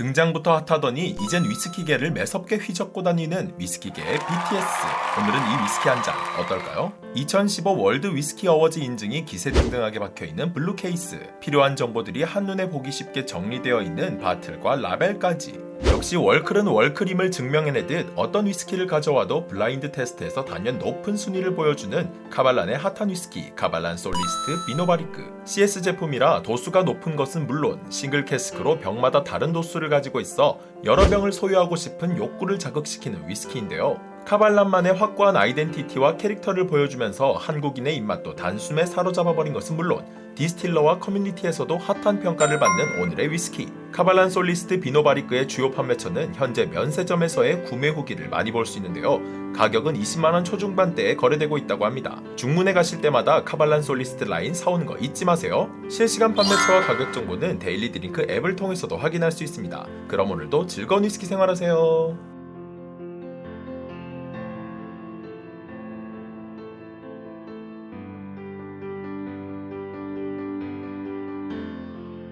등장부터 핫하더니 이젠 위스키계를 매섭게 휘젓고 다니는 위스키계의 BTS. 오늘은 이 위스키 한 잔 어떨까요? 2015 월드 위스키 어워즈 인증이 기세등등하게 박혀있는 블루 케이스. 필요한 정보들이 한눈에 보기 쉽게 정리되어 있는 바틀과 라벨까지. 역시 월클은 월클임을 증명해내듯 어떤 위스키를 가져와도 블라인드 테스트에서 단연 높은 순위를 보여주는 카발란의 핫한 위스키 카발란 솔리스트 비노바리크. CS 제품이라 도수가 높은 것은 물론 싱글 캐스크로 병마다 다른 도수를 가지고 있어 여러 병을 소유하고 싶은 욕구를 자극시키는 위스키인데요 카발란만의 확고한 아이덴티티와 캐릭터를 보여주면서 한국인의 입맛도 단숨에 사로잡아버린 것은 물론 디스틸러와 커뮤니티에서도 핫한 평가를 받는 오늘의 위스키. 카발란 솔리스트 비노바리크의 주요 판매처는 현재 면세점에서의 구매 후기를 많이 볼 수 있는데요. 가격은 20만원 초중반대에 거래되고 있다고 합니다. 중문에 가실 때마다 카발란 솔리스트 라인 사오는 거 잊지 마세요. 실시간 판매처와 가격 정보는 데일리 드링크 앱을 통해서도 확인할 수 있습니다. 그럼 오늘도 즐거운 위스키 생활하세요.